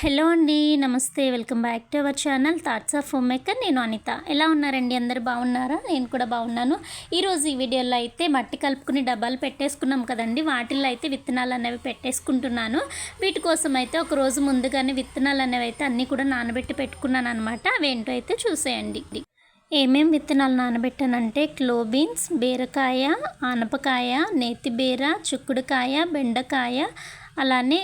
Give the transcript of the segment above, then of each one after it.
Hello అండి namaste. Welcome back to our channel thoughts of home maker. నేను అనిత. ఎలా ఉన్నారండి? అందరు బాగున్నారా? నేను కూడా బాగున్నాను. ఈరోజు ఈ వీడియోలో అయితే మట్టి కలుపుకుని డబ్బాలు పెట్టేసుకున్నాం కదండి. వాటిల్లో అయితే విత్తనాలు అనేవి పెట్టేసుకుంటున్నాను. వీటి కోసం అయితే ఒక రోజు ముందుగానే విత్తనాలు అనేవి అయితే అన్నీ కూడా నానబెట్టి పెట్టుకున్నాను అనమాట అవేంటో అయితే చూసేయండి. ఏమేం విత్తనాలు నానబెట్టానంటే క్లోబీన్స్ బీరకాయ ఆనపకాయ నేతిబీర చుక్కుడుకాయ బెండకాయ అలానే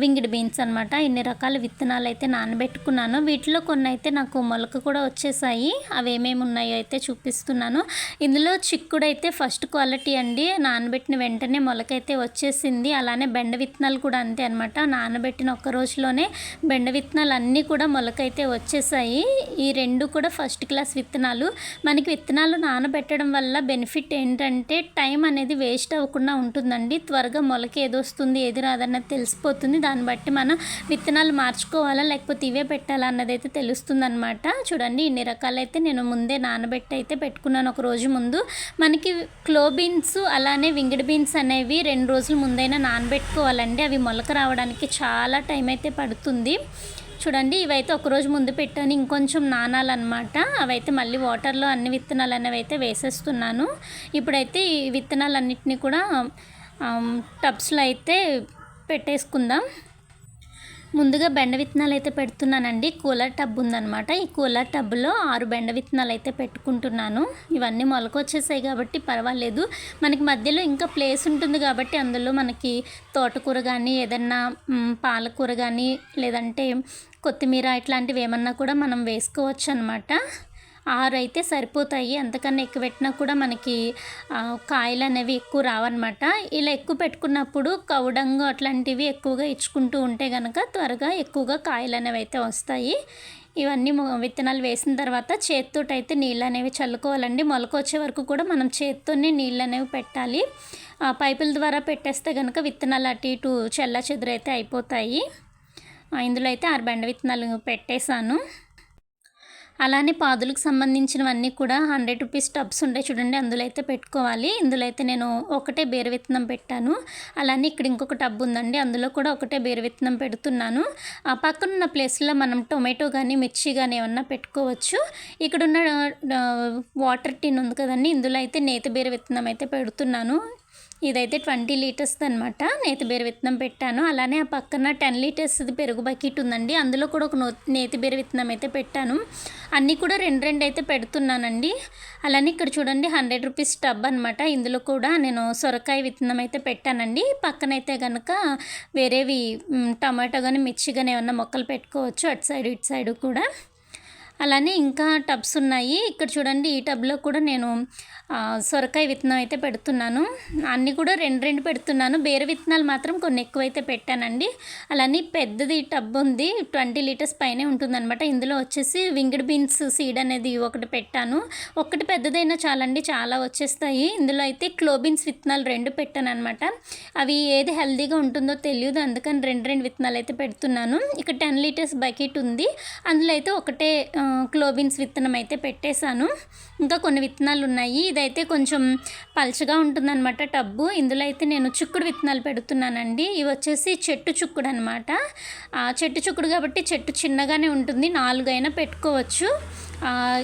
వింగిడ్ బీన్స్ అనమాట ఇన్ని రకాల విత్తనాలు అయితే నానబెట్టుకున్నాను. వీటిలో కొన్ని అయితే నాకు మొలక కూడా వచ్చేసాయి. అవి ఏమేమి ఉన్నాయో అయితే చూపిస్తున్నాను. ఇందులో చిక్కుడు అయితే ఫస్ట్ క్వాలిటీ అండి. నానబెట్టిన వెంటనే మొలక అయితే వచ్చేసింది. అలానే బెండ విత్తనాలు కూడా అంతే అనమాట నానబెట్టిన ఒక్క రోజులోనే బెండ విత్తనాలు అన్నీ కూడా మొలక అయితే వచ్చేసాయి. ఈ రెండు కూడా ఫస్ట్ క్లాస్ విత్తనాలు. మనకి విత్తనాలు నానబెట్టడం వల్ల బెనిఫిట్ ఏంటంటే టైం అనేది వేస్ట్ అవ్వకుండా ఉంటుందండి. త్వరగా మొలక ఏదొస్తుంది ఏది రాదన్నది తెలిసిపోతుంది. దాన్ని బట్టి మనం విత్తనాలు మార్చుకోవాలా లేకపోతే ఇవే పెట్టాలా అన్నది అయితే తెలుస్తుంది అనమాట చూడండి ఇన్ని రకాలైతే నేను ముందే నానబెట్టి అయితే పెట్టుకున్నాను. ఒక రోజు ముందు మనకి క్లో బీన్స్ అలానే వింగిడ్ బీన్స్ అనేవి రెండు రోజుల ముందైనా నానబెట్టుకోవాలండి. అవి మొలక రావడానికి చాలా టైం అయితే పడుతుంది. చూడండి ఇవైతే ఒకరోజు ముందు పెట్టాను. ఇంకొంచెం నానాలన్నమాట. అవైతే మళ్ళీ వాటర్లో అన్ని విత్తనాలు అనేవి అయితే వేసేస్తున్నాను. ఇప్పుడైతే ఈ విత్తనాలన్నింటినీ కూడా టబ్స్లో అయితే పెట్టేసుకుందాం. ముందుగా బెండ విత్తనాలు అయితే పెడుతున్నానండి. కూలర్ టబ్ ఉందనమాట ఈ కూలర్ టబ్లో ఆరు బెండ విత్తనాలు అయితే పెట్టుకుంటున్నాను. ఇవన్నీ మొలక వచ్చేసాయి కాబట్టి పర్వాలేదు. మనకి మధ్యలో ఇంకా ప్లేస్ ఉంటుంది కాబట్టి అందులో మనకి తోటకూర కానీ ఏదన్నా పాలకూర కానీ లేదంటే కొత్తిమీర ఇట్లాంటివి ఏమన్నా కూడా మనం వేసుకోవచ్చు అనమాట ఆరు అయితే సరిపోతాయి. అంతకన్నా ఎక్కువ పెట్టినా కూడా మనకి కాయలు అనేవి ఎక్కువ రావన్నమాట. ఇలా ఎక్కువ పెట్టుకున్నప్పుడు కౌడంగు అట్లాంటివి ఎక్కువగా ఇచ్చుకుంటూ ఉంటే కనుక త్వరగా ఎక్కువగా కాయలు అనేవి అయితే వస్తాయి. ఇవన్నీ విత్తనాలు వేసిన తర్వాత చేతితోటి అయితే నీళ్ళు అనేవి చల్లుకోవాలండి. మొలక వచ్చే వరకు కూడా మనం చేత్తోనే నీళ్ళు అనేవి పెట్టాలి. ఆ, పైపుల ద్వారా పెట్టేస్తే కనుక విత్తనాలు అటు ఇటు చెల్ల చెదురైతే అయిపోతాయి ఇందులో అయితే ఆరు బెండ విత్తనాలు పెట్టేశాను. అలానే పాదులకు సంబంధించినవన్నీ కూడా హండ్రెడ్ రూపీస్ టబ్స్ ఉంటాయి చూడండి అందులో అయితే పెట్టుకోవాలి. ఇందులో అయితే నేను ఒకటే బేర విత్తనం పెట్టాను. అలానే ఇక్కడ ఇంకొక టబ్ ఉందండి అందులో కూడా ఒకటే బేర విత్తనం పెడుతున్నాను. ఆ పక్కన ఉన్న ప్లేస్లో మనం టొమాటో కానీ మిర్చి కానీ ఏమన్నా పెట్టుకోవచ్చు. ఇక్కడున్న వాటర్ టిన్ ఉంది కదండి ఇందులో అయితే నేతి బేర విత్తనం అయితే పెడుతున్నాను. ఇదైతే ట్వంటీ లీటర్స్ అనమాట నేతిబేర విత్తనం పెట్టాను. అలానే ఆ పక్కన టెన్ లీటర్స్ది పెరుగు బకెట్ ఉందండి. అందులో కూడా ఒక నో విత్తనం అయితే పెట్టాను. అన్నీ కూడా రెండు రెండు అయితే పెడుతున్నానండి. అలానే ఇక్కడ చూడండి హండ్రెడ్ రూపీస్ టబ్ అనమాట ఇందులో కూడా నేను సొరకాయ విత్తనం అయితే పెట్టానండి. పక్కనైతే కనుక వేరేవి టమాటో కానీ మిర్చి కానీ ఏమన్నా మొక్కలు పెట్టుకోవచ్చు. అటు సైడ్ ఇటు సైడ్ కూడా. అలానే ఇంకా టబ్స్ ఉన్నాయి. ఇక్కడ చూడండి ఈ టబ్లో కూడా నేను సొరకాయ విత్తనం అయితే పెడుతున్నాను. అన్నీ కూడా రెండు రెండు పెడుతున్నాను. బేర విత్తనాలు మాత్రం కొన్ని ఎక్కువైతే పెట్టానండి. అలానే పెద్దది టబ్ ఉంది. ట్వంటీ లీటర్స్ పైనే ఉంటుందన్నమాట. ఇందులో వచ్చేసి వింగిడ్ బీన్స్ సీడ్ అనేది ఒకటి పెట్టాను. ఒకటి పెద్దదైనా చాలండి చాలా వచ్చేస్తాయి. ఇందులో అయితే క్లోబీన్స్ విత్తనాలు రెండు పెట్టాను అనమాట అవి ఏది హెల్దీగా ఉంటుందో తెలియదు. అందుకని రెండు రెండు విత్తనాలు అయితే పెడుతున్నాను. ఇక్కడ టెన్ లీటర్స్ బకెట్ ఉంది. అందులో అయితే ఒకటే క్లోబీన్స్ విత్తనం అయితే పెట్టేశాను. ఇంకా కొన్ని విత్తనాలు ఉన్నాయి. ఇదైతే కొంచెం పల్చగా ఉంటుందన్నమాట టబ్బు. ఇందులో అయితే నేను చిక్కుడు విత్తనాలు పెడుతున్నానండి. ఇవి వచ్చేసి చెట్టు చుక్కుడు అనమాట చెట్టు చుక్కుడు కాబట్టి చెట్టు చిన్నగానే ఉంటుంది. నాలుగైనా పెట్టుకోవచ్చు.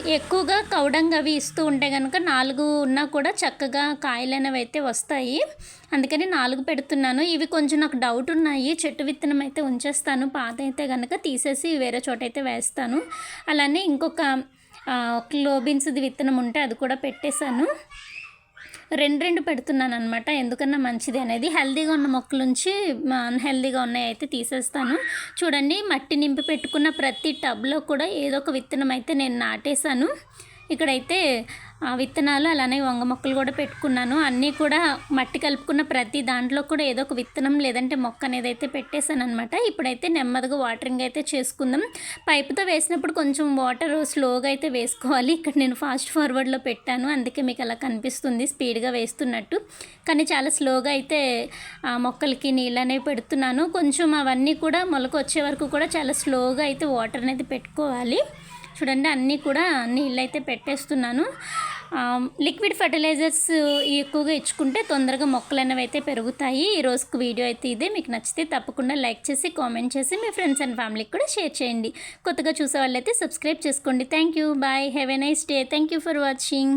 ఎక్కువగా కౌడంగ్ అవి ఇస్తూ ఉంటే కనుక నాలుగు ఉన్నా కూడా చక్కగా కాయలు అనేవి అయితే వస్తాయి. అందుకని నాలుగు పెడుతున్నాను. ఇవి కొంచెం నాకు డౌట్ ఉన్నాయి. చెట్టు విత్తనం అయితే ఉంచేస్తాను. పాత అయితే కనుక తీసేసి వేరే చోట అయితే వేస్తాను. అలానే ఇంకొక క్లోబిన్స్ది విత్తనం ఉంటే అది కూడా పెట్టేశాను. రెండు రెండు పెడుతున్నాను అనమాట ఎందుకన్నా మంచిది అనేది. హెల్దీగా ఉన్న మొక్కల నుంచి అన్హెల్దీగా ఉన్నాయి అయితే తీసేస్తాను. చూడండి మట్టి నింపి పెట్టుకున్న ప్రతి టబ్లో కూడా ఏదో ఒక విత్తనం అయితే నేను నాటేశాను. ఇక్కడైతే విత్తనాలు అలానే వంగ మొక్కలు కూడా పెట్టుకున్నాను. అన్నీ కూడా మట్టి కలుపుకున్న ప్రతి దాంట్లో కూడా ఏదో ఒక విత్తనం లేదంటే మొక్క అనేది అయితే పెట్టేశాను అనమాట ఇప్పుడైతే నెమ్మదిగా వాటరింగ్ అయితే చేసుకుందాం. పైపుతో వేసినప్పుడు కొంచెం వాటర్ స్లోగా అయితే వేసుకోవాలి. ఇక్కడ నేను ఫాస్ట్ ఫార్వర్డ్లో పెట్టాను. అందుకే మీకు అలా కనిపిస్తుంది స్పీడ్గా వేస్తున్నట్టు. కానీ చాలా స్లోగా అయితే ఆ మొక్కలకి నీళ్ళు అనేవి పెడుతున్నాను. కొంచెం అవన్నీ కూడా మొలక వచ్చే వరకు కూడా చాలా స్లోగా అయితే వాటర్ అనేది పెట్టుకోవాలి. చూడండి అన్నీ కూడా నీళ్ళు అయితే పెట్టేస్తున్నాను. లిక్విడ్ ఫర్టిలైజర్స్ ఎక్కువగా ఇచ్చుకుంటే తొందరగా మొక్కలు అనేవి అయితే పెరుగుతాయి. ఈ రోజుకు వీడియో అయితే ఇదే. మీకు నచ్చితే తప్పకుండా లైక్ చేసి కామెంట్ చేసి మీ ఫ్రెండ్స్ అండ్ ఫ్యామిలీకి కూడా షేర్ చేయండి. కొత్తగా చూసే వాళ్ళైతే సబ్స్క్రైబ్ చేసుకోండి. Thank you. Bye. Have a nice day. Thank you for watching.